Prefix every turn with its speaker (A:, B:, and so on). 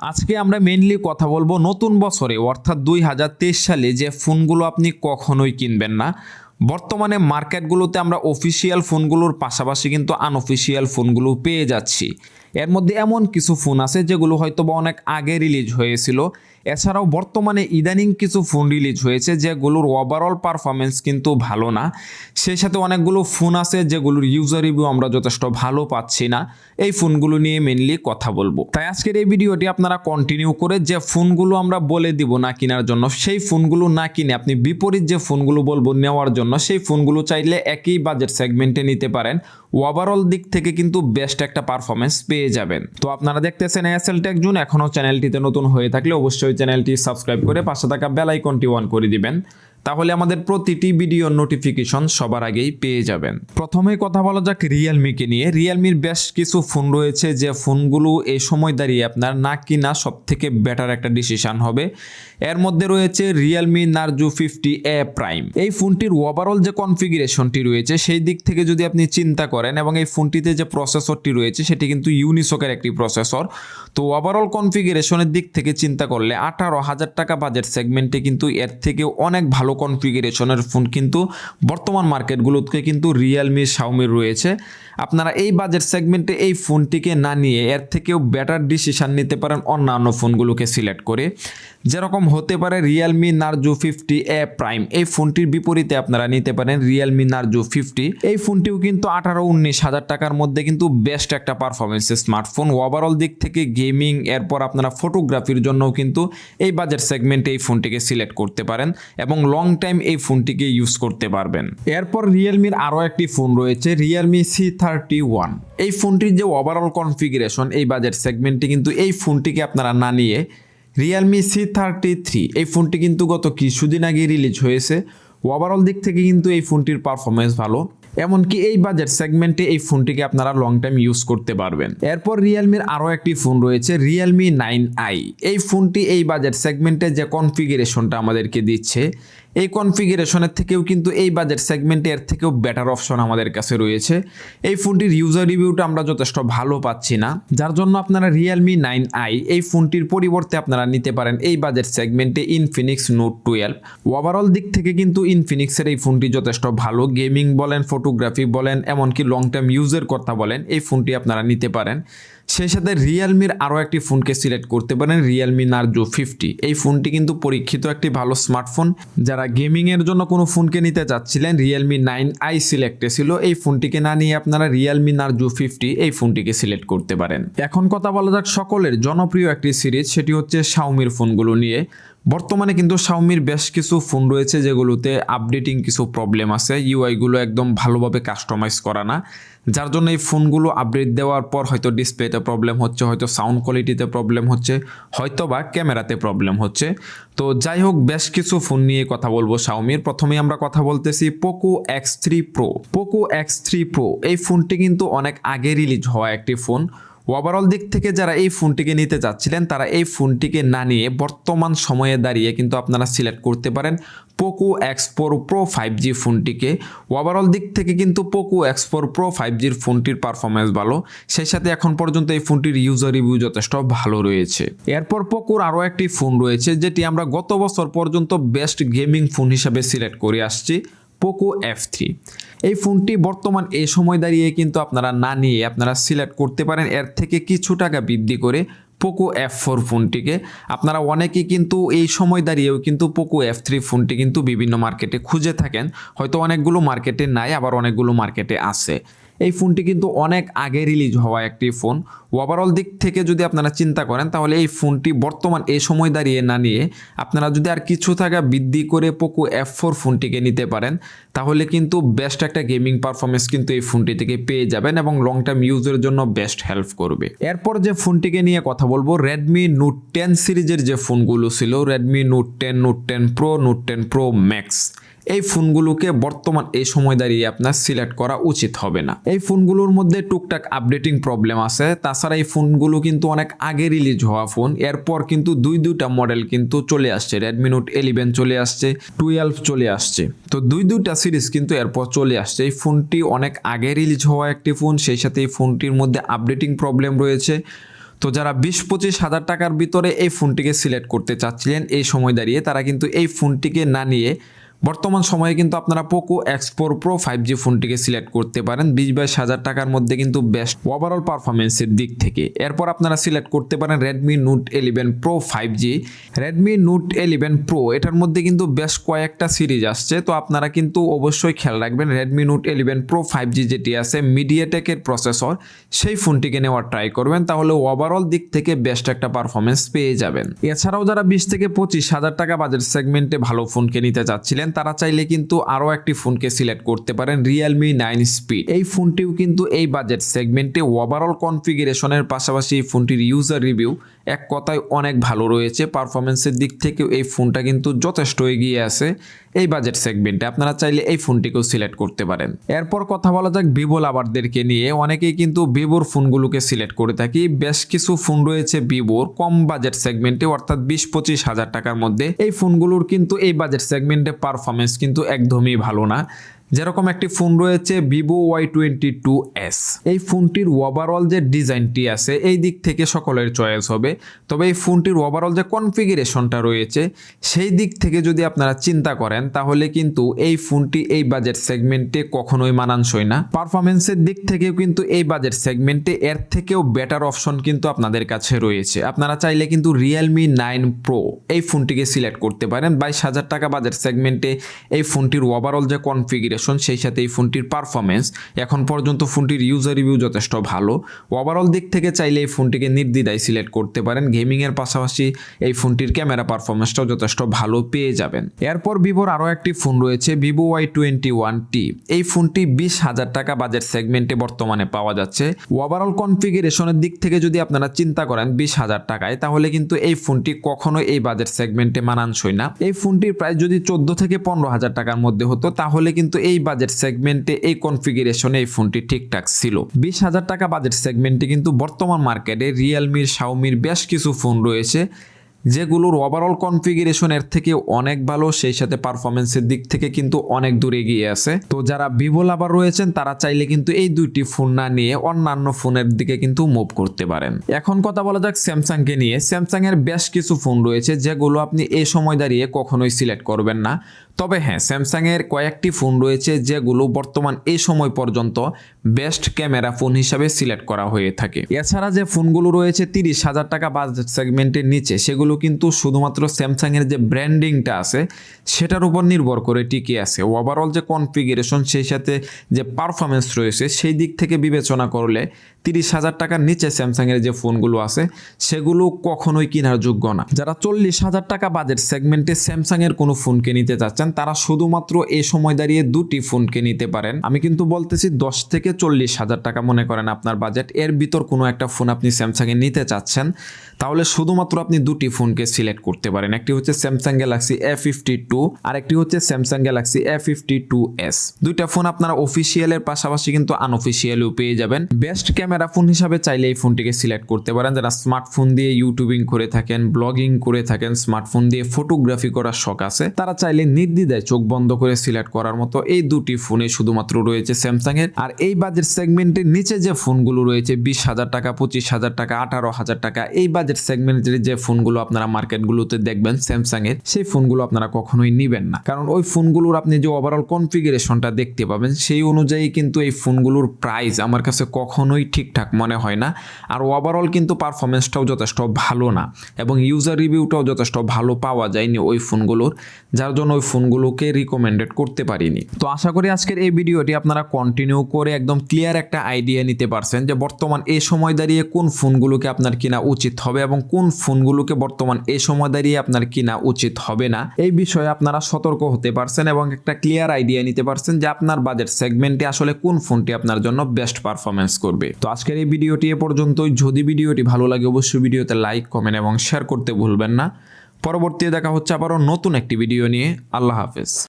A: আজকে আমরা মেনলি কথা বলব নতুন বছরে, অর্থাৎ দুই হাজার তেইশ সালে যে ফোনগুলো আপনি কখনোই কিনবেন না। বর্তমানে মার্কেটগুলোতে আমরা অফিসিয়াল ফোনগুলোর পাশাপাশি কিন্তু আনঅফিসিয়াল ফোনগুলো পেয়ে যাচ্ছি। এর মধ্যে এমন কিছু ফোন আছে যেগুলো হয়তো বা অনেক আগে রিলিজ হয়েছিল। এছাড়াও বর্তমানে ইদানিং কিছু ফোন রিলিজ হয়েছে যেগুলোর ওভারঅল পারফরমেন্স কিন্তু ভালো না। সেই সাথে অনেকগুলো ফোন আছে যেগুলোর ইউজার রিভিউ আমরা যথেষ্ট ভালো পাচ্ছি না। এই ফোনগুলো নিয়ে মেনলি কথা বলব। তাই আজকের এই ভিডিওটি আপনারা কন্টিনিউ করে যে ফোনগুলো আমরা বলে দিব না কেনার জন্য, সেই ফোনগুলো না কিনে আপনি বিপরীত যে ফোনগুলো বলব নেওয়ার জন্য, সেই ফোনগুলো চাইলে একই বাজেট সেগমেন্টে নিতে পারেন। ওভারঅল দিক থেকে কিন্তু বেস্ট একটা পারফরমেন্স পেয়ে যাবেন। তো আপনারা দেখতেছেন এসএল টেক জুন এখনও চ্যানেলটিতে নতুন হয়ে থাকলে অবশ্যই চ্যানেলটি সাবস্ক্রাইব করে পাশে থাকা বেল আইকনটি অন করে দিবেন। তাহলে আমাদের প্রতিটি ভিডিও নোটিফিকেশন সবার আগেই পেয়ে যাবেন। প্রথমে কথা বলা যাক রিয়েলমিকে নিয়ে। রিয়েলমির বেশ কিছু ফোন রয়েছে, যে ফোনগুলো এই সময় দাঁড়িয়ে আপনার না কিনা সব থেকে বেটার একটা ডিসিশন হবে। এর মধ্যে রয়েছে Realme Narzo fifty A prime এই ফোনটির ওভারঅল যে কনফিগারেশনটি রয়েছে, সেই দিক থেকে যদি আপনি চিন্তা করেন এবং এই ফোনটিতে যে প্রসেসরটি রয়েছে, সেটি কিন্তু ইউনিসকের একটি প্রসেসর তো ওভারঅল কনফিগারেশনের দিক থেকে চিন্তা করলে আঠারো হাজার টাকা বাজেট সেগমেন্টে কিন্তু এর থেকে অনেক ভালো কনফিগারেশনের ফোন কিন্তু বর্তমান মার্কেটগুলোতে কিন্তু রিয়েলমি শাওমির রয়েছে। আপনারা এই বাজেট সেগমেন্টে এই ফোনটিকে না নিয়ে এর থেকেও বেটার ডিসিশান নিতে পারেন অন্যান্য ফোনগুলোকে সিলেক্ট করে। যেরকম হতে পারে Realme Narzo fifty A prime এই ফোনটির বিপরীতে আপনারা নিতে পারেন রিয়েলমি নার্জো ফিফটি এই ফোনটিও কিন্তু আঠারো উনিশ হাজার টাকার মধ্যে কিন্তু বেস্ট একটা পারফরমেন্সের স্মার্টফোন ওভারঅল দিক থেকে গেমিং এরপর আপনারা ফটোগ্রাফির জন্যও কিন্তু এই বাজেট সেগমেন্টে এই ফোনটিকে সিলেক্ট করতে পারেন। এবং লং টাইম এই ফোনটিকে ইউজ করতে পারবেন। এরপর রিয়েলমির আরও একটি ফোন রয়েছে রিয়েলমি সি থার্টি ওয়ান এই ফোনটির যে ওভারঅল কনফিগারেশন এই বাজেট সেগমেন্টে কিন্তু এই ফোনটিকে আপনারা না নিয়ে রিয়েলমি সি থার্টি থ্রি এই ফোনটি কিন্তু গত কিছুদিন আগে রিলিজ হয়েছে। ওভারঅল দিক থেকে কিন্তু এই ফোনটির পারফরমেন্স ভালো। এমনকি এই বাজেট সেগমেন্টে এই ফোনটিকে আপনারা লং টাইম ইউজ করতে পারবেন। এরপর রিয়েলমির আরও একটি ফোন রয়েছে রিয়েলমি নাইন আই এই ফোনটি এই বাজেট সেগমেন্টে যে কনফিগারেশনটা আমাদেরকে দিচ্ছে এই কনফিগারেশনের থেকেও কিন্তু এই বাজেট সেগমেন্টে এর থেকেও বেটার অপশন আমাদের কাছে রয়েছে। এই ফোনটির ইউজার রিভিউটা আমরা যথেষ্ট ভালো পাচ্ছি না। যার জন্য আপনারা রিয়েলমি নাইন আই এই ফোনটির পরিবর্তে আপনারা নিতে পারেন এই বাজেট সেগমেন্টে ইনফিনিক্স নোট টুয়েলভ ওভারঅল দিক থেকে কিন্তু ইনফিনিক্সের এই ফোনটি যথেষ্ট ভালো। গেমিং বলেন ফটোগ্রাফি বলেন, এমনকি লং টার্ম ইউজের কথা বলেন, এই ফোনটি আপনারা নিতে পারেন। সেই সাথে রিয়েলমির আরও একটি ফোনকে সিলেক্ট করতে পারেন রিয়েলমি নার্জো ফিফটি এই ফোনটি কিন্তু পরীক্ষিত একটি ভালো স্মার্টফোন যারা গেমিংয়ের জন্য কোনো ফোনকে নিতে চাচ্ছিলেন রিয়েলমি নাইন আই সিলেক্টে ছিল। এই ফোনটিকে না নিয়ে আপনারা রিয়েলমি নার্জো ফিফটি এই ফোনটিকে সিলেক্ট করতে পারেন। এখন কথা বলা যাক সকলের জনপ্রিয় একটি সিরিজ, সেটি হচ্ছে শাওমির ফোনগুলো নিয়ে। বর্তমানে কিন্তু শাওমির বেশ কিছু ফোন রয়েছে যেগুলোতে আপডেটিং কিছু প্রবলেম আছে। ইউআইগুলো একদম ভালোভাবে কাস্টমাইজ করা না। যার জন্য এই ফোনগুলো আপডেট দেওয়ার পর হয়তো ডিসপ্লেতে প্রবলেম হচ্ছে, হয়তো সাউন্ড কোয়ালিটিতে প্রবলেম হচ্ছে হয়তো বা ক্যামেরাতে প্রবলেম হচ্ছে। তো যাই হোক, বেশ কিছু ফোন নিয়ে কথা বলব শাওমির প্রথমেই আমরা কথা বলতেছি Poco X three pro Poco X three pro এই ফোনটি কিন্তু অনেক আগে রিলিজ হওয়া একটি ফোন ওভারঅল দিক থেকে যারা এই ফোনটিকে নিতে চাচ্ছিলেন তারা এই ফোনটিকে না নিয়ে বর্তমান সময়ে দাঁড়িয়ে কিন্তু আপনারা সিলেক্ট করতে পারেন Poco X four pro five G ফোনটিকে। Overall দিক থেকে কিন্তু Poco X four pro five জির ফোনটির পারফরমেন্স ভালো। সেই সাথে এখন পর্যন্ত এই ফোনটির ইউজার রিভিউ যথেষ্ট ভালো রয়েছে। এরপর পোকোর আরও একটি ফোন রয়েছে, যেটি আমরা গত বছর পর্যন্ত বেস্ট গেমিং ফোন হিসাবে সিলেক্ট করে আসছি। পোকো এফ থ্রি এই ফোনটি বর্তমান এই সময় দাঁড়িয়ে কিন্তু আপনারা না নিয়ে আপনারা সিলেক্ট করতে পারেন। এর থেকে কিছু টাকা বৃদ্ধি করে পোকো এফ ফোর ফোনটিকে। আপনারা অনেকেই কিন্তু এই সময় দাঁড়িয়েও কিন্তু পোকো এফ থ্রি ফোনটি কিন্তু বিভিন্ন মার্কেটে খুঁজে থাকেন। হয়তো অনেকগুলো মার্কেটে নাই, আবার অনেকগুলো মার্কেটে আছে। এই ফোনটি কিন্তু অনেক আগে রিলিজ হওয়া একটি ফোন ওভারঅল দিক থেকে যদি আপনারা চিন্তা করেন, তাহলে এই ফোনটি বর্তমান এই সময় দাঁড়িয়ে না নিয়ে আপনারা যদি আর কিছু থাকা বৃদ্ধি করে পোকো এফ ফোর ফোনটিকে নিতে পারেন, তাহলে কিন্তু বেস্ট একটা গেমিং পারফরমেন্স কিন্তু এই ফোনটি থেকে পেয়ে যাবেন এবং লং টার্ম ইউজের জন্য বেস্ট হেল্প করবে। এরপর যে ফোনটিকে নিয়ে কথা বলব রেডমি নোট টেন সিরিজের যে ফোনগুলো ছিল Redmi note ten note ten pro note ten pro max এই ফোনগুলোকে বর্তমান এই সময় দাঁড়িয়ে আপনার সিলেক্ট করা উচিত হবে না। এই ফোনগুলোর মধ্যে টুকটাক আপডেটিং প্রবলেম আছে। তাছাড়া এই ফোনগুলো কিন্তু অনেক আগে রিলিজ হওয়া ফোন এরপর কিন্তু দুই দুইটা মডেল কিন্তু চলে আসছে। রেডমি নোট ইলেভেন চলে আসছে টুয়েলভ চলে আসছে। তো দুই দুইটা সিরিজ কিন্তু এরপর চলে আসছে। এই ফোনটি অনেক আগে রিলিজ হওয়া একটি ফোন সেই সাথে এই ফোনটির মধ্যে আপডেটিং প্রবলেম রয়েছে। তো যারা বিশ পঁচিশ হাজার টাকার ভিতরে এই ফোনটিকে সিলেক্ট করতে চাচ্ছিলেন এই সময় দাঁড়িয়ে, তারা কিন্তু এই ফোনটিকে না নিয়ে বর্তমান সময়ে কিন্তু আপনারা Poco X four pro five G ফোনটিকে select করতে পারেন। বিশ বাইশ হাজার টাকার মধ্যে কিন্তু বেস্ট ওভারঅল পারফরমেন্সের দিক থেকে। এরপর আপনারা সিলেক্ট করতে পারেন Redmi note eleven pro five G Redmi note eleven pro এটার মধ্যে কিন্তু বেশ কয়েকটা সিরিজ আসছে। তো আপনারা কিন্তু অবশ্যই খেয়াল রাখবেন Redmi note eleven pro five G যেটি আছে মিডিয়াটেকের প্রসেসর সেই ফোনটিকে নেওয়ার ট্রাই করবেন। তাহলে ওভারঅল দিক থেকে বেস্ট একটা পারফরমেন্স পেয়ে যাবেন। এছাড়াও যারা বিশ থেকে পঁচিশ হাজার টাকা বাজেট সেগমেন্টে ভালো ফোনকে নিতে চাচ্ছিলেন তারা চাইলে কিন্তু আরও একটি ফোনকে সিলেক্ট করতে পারেন রিয়েলমি নাইন স্পিড এই ফোনটিও কিন্তু এই বাজেট সেগমেন্টে ওভারঅল কনফিগারেশনের পাশাপাশি এই ফোনটির ইউজার রিভিউ এক কথায় অনেক ভালো রয়েছে। পারফরমেন্সের দিক থেকেও এই ফোনটা কিন্তু যথেষ্ট এগিয়ে আছে। এই বাজেট সেগমেন্টে আপনারা চাইলে এই ফোনটিকেও সিলেক্ট করতে পারেন। এরপর কথা বলা যাক ভিভো লাভারদেরকে নিয়ে। অনেকেই কিন্তু ভিভোর ফোনগুলোকে সিলেক্ট করে থাকি। বেশ কিছু ফোন রয়েছে ভিভোর কম বাজেট সেগমেন্টে অর্থাৎ বিশ পঁচিশ হাজার টাকার মধ্যে। এই ফোনগুলোর কিন্তু এই বাজেট সেগমেন্টে পারফরমেন্স কিন্তু একদমই ভালো না। যেরকম একটি ফোন রয়েছে Vivo Y twenty two S এই ফোনটির ওভারঅল যে ডিজাইনটি আছে, এই দিক থেকে সকলের চয়েস হবে। তবে এই ফোনটির ওভারঅল যে কনফিগারেশনটা রয়েছে, সেই দিক থেকে যদি আপনারা চিন্তা করেন, তাহলে কিন্তু এই ফোনটি এই বাজেট সেগমেন্টে কখনোই মানানসই না। পারফরমেন্সের দিক থেকেও কিন্তু এই বাজেট সেগমেন্টে এর থেকেও বেটার অপশন কিন্তু আপনাদের কাছে রয়েছে। আপনারা চাইলে কিন্তু রিয়েলমি নাইন প্রো এই ফোনটিকে সিলেক্ট করতে পারেন। বাইশ হাজার টাকা বাজেট সেগমেন্টে এই ফোনটির ওভারঅল যে কনফিগারেশন সেই সাথে এই ফোনটির পারফরমেন্স এখন পর্যন্ত ফোনটির ইউজার রিভিউ যথেষ্ট ভালো। ওভারঅল দিক থেকে চাইলে এই ফোনটিকে নির্দ্বিধায় সিলেক্ট করতে পারেন। গেমিংয়ের পাশাপাশি এই ফোনটির ক্যামেরা পারফরমেন্সটাও যথেষ্ট ভালো পেয়ে যাবেন। এরপর ভিভোর আরও একটি ফোন রয়েছে Vivo Y twenty one T এই ফোনটি বিশ হাজার টাকা বাজেট সেগমেন্টে বর্তমানে পাওয়া যাচ্ছে। ওভারঅল কনফিগারেশনের দিক থেকে যদি আপনারা চিন্তা করেন বিশ হাজার টাকায়, তাহলে কিন্তু এই ফোনটি কখনো এই বাজেট সেগমেন্টে মানানসই না। এই ফোনটির প্রাইস যদি চোদ্দ থেকে পনেরো হাজার টাকার মধ্যে হতো, তাহলে কিন্তু এই বাজেট সেগমেন্টে এই কনফিগারেশনে এই ফোনটি ঠিকঠাক ছিল। বিশ হাজার টাকা বাজেট সেগমেন্টে কিন্তু বর্তমান মার্কেটে রিয়েলমির শাওমির বেশ কিছু ফোন রয়েছে, যেগুলোর ওভারঅল কনফিগারেশনের থেকে অনেক ভালো, সেই সাথে পারফরমেন্সের দিক থেকে কিন্তু অনেক দূরে এগিয়ে আছে। তো যারা ভিভো লাভার রয়েছেন, তারা চাইলে কিন্তু এই দুইটি ফোন না নিয়ে অন্যান্য ফোনের দিকে কিন্তু মুভ করতে পারেন। এখন কথা বলা যাক স্যামসাংকে নিয়ে। স্যামসাংয়ের বেশ কিছু ফোন রয়েছে, যেগুলো আপনি এই সময় দাঁড়িয়ে কখনোই সিলেক্ট করবেন না। তবে হ্যাঁ স্যামসাংয়ের কয়েকটি ফোন রয়েছে যেগুলো বর্তমান এই সময় পর্যন্ত বেস্ট ক্যামেরা ফোন হিসাবে সিলেক্ট করা হয়ে থাকে। এছাড়া যে ফোনগুলো রয়েছে তিরিশ হাজার টাকা বাজেট সেগমেন্টের নিচে, সেগুলো কিন্তু শুধুমাত্র স্যামসাংয়ের যে ব্র্যান্ডিংটা আছে, সেটার উপর নির্ভর করে টিকে আছে। ওভারঅল যে কনফিগারেশন সেই সাথে যে পারফরমেন্স রয়েছে, সেই দিক থেকে বিবেচনা করলে তিরিশ হাজার টাকার নিচে স্যামসাংয়ের যে ফোনগুলো আছে, সেগুলো কখনোই কেনার যোগ্য না। যারা চল্লিশ হাজার টাকা বাজেট সেগমেন্টে স্যামসাংয়ের কোনো ফোনকে নিতে চাচ্ছেন, তারা শুধুমাত্র এ সময় দাঁড়িয়ে দুটি ফোনকে নিতে পারেন। আমি কিন্তু বলতেছি দশ থেকে চল্লিশ হাজার টাকা মনে করেন আপনার বাজেট এর ভিতর কোনো একটা ফোন আপনি স্যামসাংয়ে নিতে চাচ্ছেন, তাহলে শুধুমাত্র আপনি দুটি ফোনকে সিলেক্ট করতে পারেন। একটি হচ্ছে Samsung Galaxy A fifty two আর একটি হচ্ছে Samsung Galaxy A fifty two S দুইটা ফোন আপনারা অফিসিয়ালের পাশাপাশি কিন্তু আনঅফিসিয়ালিও পেয়ে যাবেন। বেস্ট ক্যামেরা ফোন হিসাবে চাইলে এই ফোনটিকে সিলেক্ট করতে পারেন। যারা স্মার্টফোন দিয়ে ইউটিউবিং করে থাকেন, ব্লগিং করে থাকেন, স্মার্টফোন দিয়ে ফটোগ্রাফি করার শখ আছে, তারা চাইলে নির্দ্বিধায় চোখ বন্ধ করে সিলেক্ট করার মতো এই দুটি ফোনে শুধুমাত্র রয়েছে স্যামসাং এর। আর এই বাজেট সেগমেন্টের নিচে যে ফোনগুলো রয়েছে, বিশ হাজার টাকা, পঁচিশ হাজার টাকা, আঠারো হাজার টাকা, এই বাজেট সেগমেন্টের যে ফোনগুলো আপনারা মার্কেটগুলোতে দেখবেন স্যামসাং এর, সেই ফোনগুলো আপনারা কখনোই নিবেন না। কারণ ওই ফোনগুলোর আপনি যে ওভারঅল কনফিগারেশনটা দেখতে পাবেন, সেই অনুযায়ী কিন্তু এই ফোনগুলোর প্রাইস আমার কাছে কখনোই ঠিকঠাক মনে হয় না। আর ওভারঅল কিন্তু পারফরমেন্সটাও যথেষ্ট ভালো না। এবং ইউজার রিভিউটাও যথেষ্ট ভালো পাওয়া যায়নি ওই ফোনগুলোর, যার জন্য ওই ফোনগুলোকে রিকমেন্ডেড করতে পারিনি। তো আশা করি আজকের এই ভিডিওটি আপনারা কন্টিনিউ করে একদম ক্লিয়ার একটা আইডিয়া নিতে পারছেন যে বর্তমান এই সময় দাঁড়িয়ে কোন ফোনগুলোকে আপনার কিনা উচিত হবে এবং কোন ফোনগুলোকে বর্তমান এই সময় দাঁড়িয়ে আপনার কিনা উচিত হবে না। এই বিষয়ে আপনারা সতর্ক হতে পারছেন এবং একটা ক্লিয়ার আইডিয়া নিতে পারছেন যে আপনার বাজেট সেগমেন্টে আসলে কোন ফোনটি আপনার জন্য বেস্ট পারফরমেন্স করবে। তো আজকের এই ভিডিওটি এ পর্যন্তই। যদি ভিডিওটি ভালো লাগে, অবশ্যই ভিডিওতে লাইক, কমেন্ট এবং শেয়ার করতে ভুলবেন না। পরবর্তী দেখা হচ্ছে আবারও নতুন একটি ভিডিও নিয়ে। আল্লাহ হাফেজ।